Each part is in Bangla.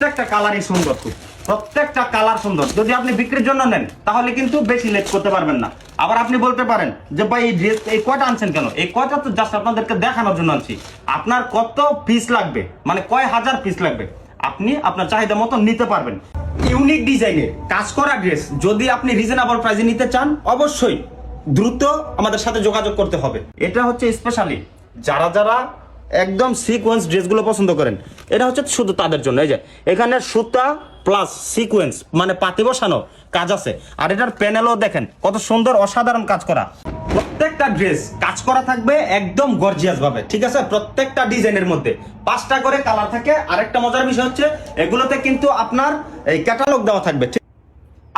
প্রত্যেকটা কালারই সুন্দর খুব। প্রত্যেকটা কালার সুন্দর। যদি আপনি বিক্রির জন্য নেন, তাহলে কিন্তু বেশি লেট করতে পারবেন না। আবার আপনি বলতে পারেন যে, ভাই, এই ড্রেস এই কয়টা আনছেন কেন? এই কয়টা তো জাস্ট আপনাদেরকে দেখানোর জন্য আনছি। আপনার কত পিস লাগবে? মানে কয় হাজার পিস লাগবে? আপনি আপনার চাহিদা মতো নিতে পারবেন। ইউনিক ডিজাইনের কাজ করা ড্রেস যদি আপনি রিজনেবল প্রাইসে নিতে চান, অবশ্যই দ্রুত আমাদের সাথে যোগাযোগ করতে হবে। এটা হচ্ছে স্পেশালি যারা যারা একদম সিকোয়েন্স ড্রেসগুলো পছন্দ করেন। এটা হচ্ছে শুধু তাদের জন্য, এই যে এখানে সুতা প্লাস সিকোয়েন্স মানে পাতি বসানো কাজ আছে। আর এটার প্যানেলও দেখেন, কত সুন্দর অসাধারণ কাজ করা। প্রত্যেকটা ড্রেস কাজ করা থাকবে একদম গর্জিয়াস ভাবে, ঠিক আছে? প্রত্যেকটা ডিজাইনের মধ্যে। পাঁচটা করে কালার থাকে। আরেকটা মজার বিষয় হচ্ছে, এগুলোতে কিন্তু আপনার এই ক্যাটালগ দেওয়া থাকবে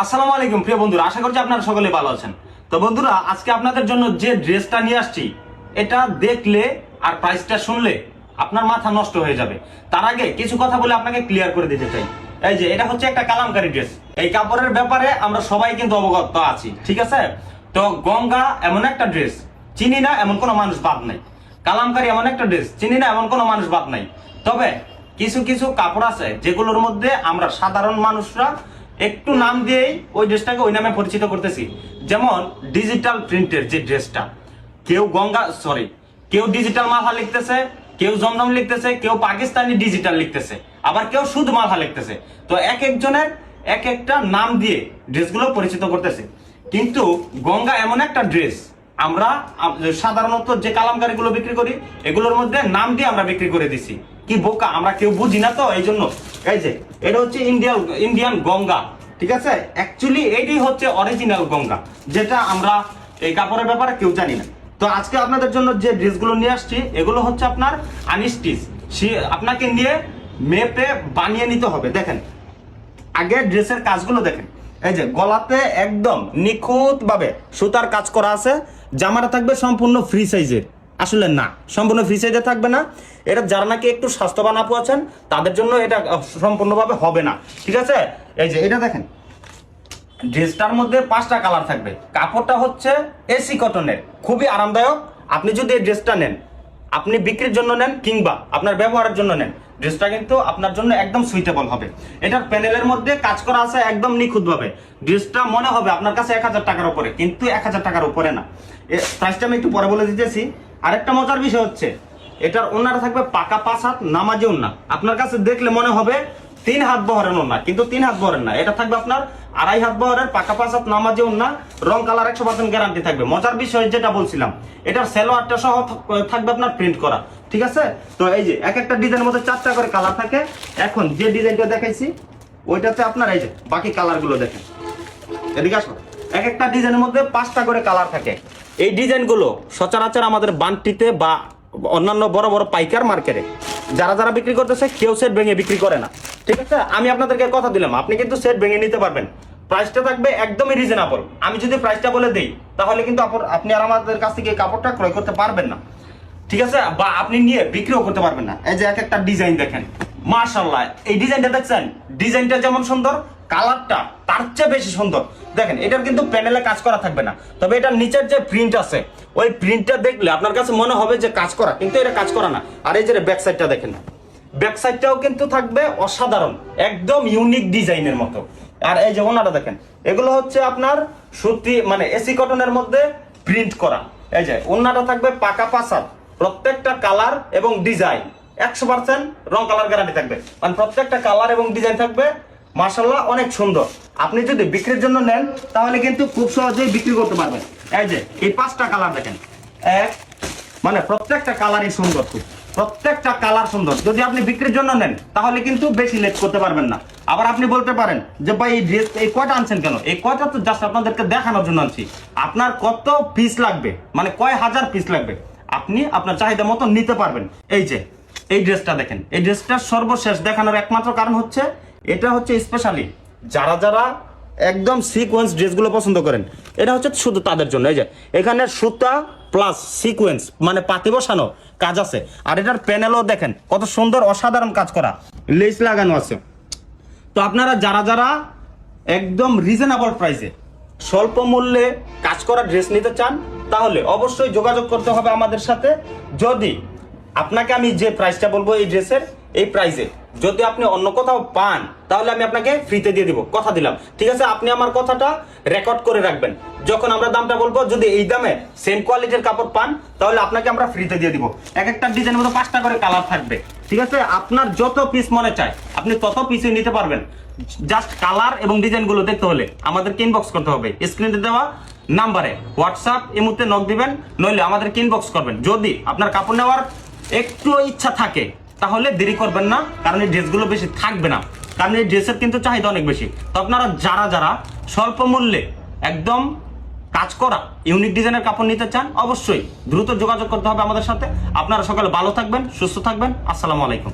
আসসালামু আলাইকুম, প্রিয় বন্ধুরা, আশা করছি আপনারা সকলে ভালো আছেন। তো বন্ধুরা, আজকে আপনাদের জন্য যে ড্রেসটা নিয়ে আসছি এটা দেখলে আর প্রাইসটা শুনলে আপনার মাথা নষ্ট হয়ে যাবে। তার আগে কিছু কথা বলে আপনাকে ক্লিয়ার করে দিতে চাই। এই যে, এটা হচ্ছে একটা কালামকারী ড্রেস এই কাপড়ের ব্যাপারে আমরা সবাই কিন্তু অবগত আছি, ঠিক আছে? তো গঙ্গা এমন একটা ড্রেস চিনি না এমন কোনো মানুষ বাদ নাই। কালামকারী এমন একটা ড্রেস চিনি না এমন কোনো মানুষ বাদ নাই। তবে কিছু কিছু কাপড় আছে যেগুলোর মধ্যে আমরা সাধারণ মানুষরা একটু নাম দিয়েই ওই ড্রেসটাকে ওই নামে পরিচিত করতেছি। যেমন ডিজিটাল প্রিন্টের যে ড্রেসটা কেউ গঙ্গা সরি কেউ ডিজিটাল মাথা লিখতেছে, কেউ জমজম লিখতেছে, কেউ পাকিস্তানি ডিজিটাল লিখতেছে, আবার কেউ শুধু মাথা লিখতেছে। তো এক একজনের এক একটা নাম দিয়ে ড্রেসগুলো পরিচিত করতেছে। কিন্তু গঙ্গা এমন একটা ড্রেস আমরা সাধারণত যে কালামকারীগুলো বিক্রি করি, এগুলোর মধ্যে নাম দিয়ে আমরা বিক্রি করে দিছি। কি বোকা, আমরা কেউ বুঝি না তো এই জন্য এই যে, এটা হচ্ছে ইন্ডিয়ান ইন্ডিয়ান গঙ্গা, ঠিক আছে? অ্যাকচুয়ালি এটাই হচ্ছে অরিজিনাল গঙ্গা, যেটা আমরা এই কাপড়ের ব্যাপারে কেউ জানি না। তো আজকে আপনাদের জন্য যে ড্রেসগুলো নিয়ে আসছি, এগুলো হচ্ছে আপনার আনস্টিচ আপনাকে নিয়ে মেপে বানিয়ে নিতে হবে। দেখেন, আগে ড্রেসের কাজগুলো দেখেন। এই যে গলাতে একদম নিখুঁত ভাবে সুতার কাজ করা আছে। জামাটা থাকবে সম্পূর্ণ ফ্রি সাইজের আসলে না, সম্পূর্ণ ফ্রি সাইজে থাকবে না। এটা যারা নাকি একটু স্বাস্থ্যবান আপু আছেন, তাদের জন্য এটা সম্পূর্ণভাবে হবে না। ঠিক আছে? এই যে এটা দেখেন ড্রেসটার মধ্যে পাঁচটা কালার থাকবে। কাপড়টা হচ্ছে এসি কটনের খুবই আরামদায়ক। আপনি যদি এই ড্রেসটা নেন, আপনি বিক্রির জন্য নেন কিংবা আপনার ব্যবহারের জন্য নেন, ড্রেসটা কিন্তু আপনার জন্য একদম সুইটেবল হবে। এটার প্যানেলের মধ্যে কাজ করা আছে একদম নিখুঁত ভাবে ড্রেসটা মনে হবে আপনার কাছে এক হাজার টাকার উপরে, কিন্তু এক হাজার টাকার উপরে না। প্রাইসটা আমি একটু পরে বলে দিতেছি। আরেকটা মজার বিষয় হচ্ছে, এটার ওনারা থাকবে পাকা পাঁচ হাত নামাজে ওনা আপনার কাছে দেখলে মনে হবে তিন হাত বহরের ওনা কিন্তু তিন হাত বহরের না। এটা থাকবে আপনার আড়াই হাত বহরের পাকা পাঁচ হাত নামাজে না, রং কালার একশো পার্সেন্ট গ্যারান্টি থাকবে। মজার বিষয় যেটা বলছিলাম, এটার সেলোয়ারটা সহ থাকবে আপনার প্রিন্ট করা, ঠিক আছে? তো এই যে, এক একটা ডিজাইনের মধ্যে চারটা করে কালার থাকে। এখন যে ডিজাইনটা দেখাইছি, ওইটাতে আপনার এই যে, বাকি কালারগুলো দেখেন। এদিকে আসো। এক একটা ডিজাইনের মধ্যে পাঁচটা করে কালার থাকে। এই ডিজাইনগুলো সচরাচর আমাদের বান্টিতে বা অন্যান্য বড় বড় পাইকার মার্কেটে যারা যারা বিক্রি করতেছে, কেউ সেট ভেঙে বিক্রি করে না। ঠিক আছে? আমি আপনাদেরকে কথা দিলাম। আপনি কিন্তু সেট ভেঙে নিতে পারবেন। প্রাইসটা থাকবে একদমই রিজনেবল আমি যদি প্রাইসটা বলে দেই, তাহলে কিন্তু আপনি আর আমাদের কাছ থেকে কাপড়টা ক্রয় করতে পারবেন না। ঠিক আছে? বা আপনি নিয়ে বিক্রিও করতে পারবেন না। এই যে এক একটা ডিজাইন দেখেন। মার্শাল্লাহ এই ডিজাইনটা দেখছেন? ডিজাইনটা যেমন সুন্দর কালারটা তার চেয়ে বেশি সুন্দর। দেখেন, এটার কিন্তু প্যানেলে কাজ করা থাকবে না। তবে এটার নিচের যে প্রিন্ট আছে, ওই প্রিন্টটা দেখলে আপনার কাছে মনে হবে যে কাজ করা। কিন্তু এটা কাজ করা না। আর এই যে ব্যাক সাইডটা দেখেন। ব্যাক সাইডটাও কিন্তু থাকবে অসাধারণ, একদম ইউনিক ডিজাইনের মতো। আর এই যে ওনাটা দেখেন, এগুলো হচ্ছে আপনার সুতি মানে এসি কটনের মধ্যে প্রিন্ট করা। এই যে, ওনাটা থাকবে পাকা পাসার, প্রত্যেকটা কালার এবং ডিজাইন একশো পার্সেন্ট রং কালার গ্যারান্টি থাকবে। মানে প্রত্যেকটা কালার এবং ডিজাইন থাকবে মার্শাল্লাহ অনেক সুন্দর। আপনি যদি বিক্রির জন্য নেন, তাহলে কিন্তু খুব সহজেই বিক্রি করতে পারবেন। এই যে, এই পাঁচটা কালার দেখেন। এক মানে প্রত্যেকটা কালারই সুন্দর খুব। প্রত্যেকটা কালার সুন্দর। যদি আপনি বিক্রির জন্য নেন, তাহলে কিন্তু বেশি লেট করতে পারবেন না। আবার আপনি বলতে পারেন যে, ভাই, এই ড্রেস এই কয়টা আনছেন কেন? এই কয়টা তো জাস্ট আপনাদেরকে দেখানোর জন্য আনছি। আপনার কত পিস লাগবে? মানে কয় হাজার পিস লাগবে? আপনি আপনার চাহিদা মতো নিতে পারবেন। এই যে, এই ড্রেসটা দেখেন। এই ড্রেসটার সর্বশেষ দেখানোর একমাত্র কারণ হচ্ছে, এটা হচ্ছে স্পেশালি যারা যারা একদম সিকোয়েন্স ড্রেসগুলো পছন্দ করেন, এটা হচ্ছে শুধু তাদের জন্য। এই যে, এখানে সুতা প্লাস সিকোয়েন্স মানে পাতি বসানো কাজ আছে। আর এটার প্যানেলও দেখেন, কত সুন্দর অসাধারণ কাজ করা। লেস লাগানো আছে। তো আপনারা যারা যারা একদম রিজনেবল প্রাইসে স্বল্প মূল্যে কাজ করা ড্রেস নিতে চান, তাহলে অবশ্যই যোগাযোগ করতে হবে আমাদের সাথে। যদি আপনাকে আমি যে প্রাইসটা বলব এই ড্রেসের এই প্রাইসে যদি আপনি অন্য কোথাও পান, তাহলে আমি আপনাকে ফ্রিতে দিয়ে দিব। কথা দিলাম। ঠিক আছে? আপনি আমার কথাটা রেকর্ড করে রাখবেন। যখন আমরা দামটা বলব, যদি এই দামে সেম কোয়ালিটির কাপড় পান, তাহলে আপনাকে আমরা ফ্রিতে দিয়ে দিব। এক একটা ডিজাইনের মধ্যে পাঁচটা করে কালার থাকবে। ঠিক আছে? আপনার যত পিস মনে চায়, আপনি তত পিসই নিতে পারবেন। জাস্ট কালার এবং ডিজাইনগুলো দেখতে হলে আমাদেরকে ইনবক্স করতে হবে। স্ক্রিনে দেওয়া নাম্বারে হোয়াটসঅ্যাপ এই মুহূর্তে নক দিবেন, নইলে আমাদেরকে ইনবক্স করবেন। যদি আপনার কাপড় নেওয়ার একটু ইচ্ছা থাকে তাহলে দেরি করবেন না, কারণ এই ড্রেসগুলো বেশি থাকবে না। কারণ এই ড্রেসের কিন্তু চাহিদা অনেক বেশি। তো আপনারা যারা যারা স্বল্প মূল্যে একদম কাজ করা, ইউনিক ডিজাইনের কাপড় নিতে চান, অবশ্যই দ্রুত যোগাযোগ করতে হবে আমাদের সাথে। আপনারা সকালে ভালো থাকবেন, সুস্থ থাকবেন। আসসালামু আলাইকুম।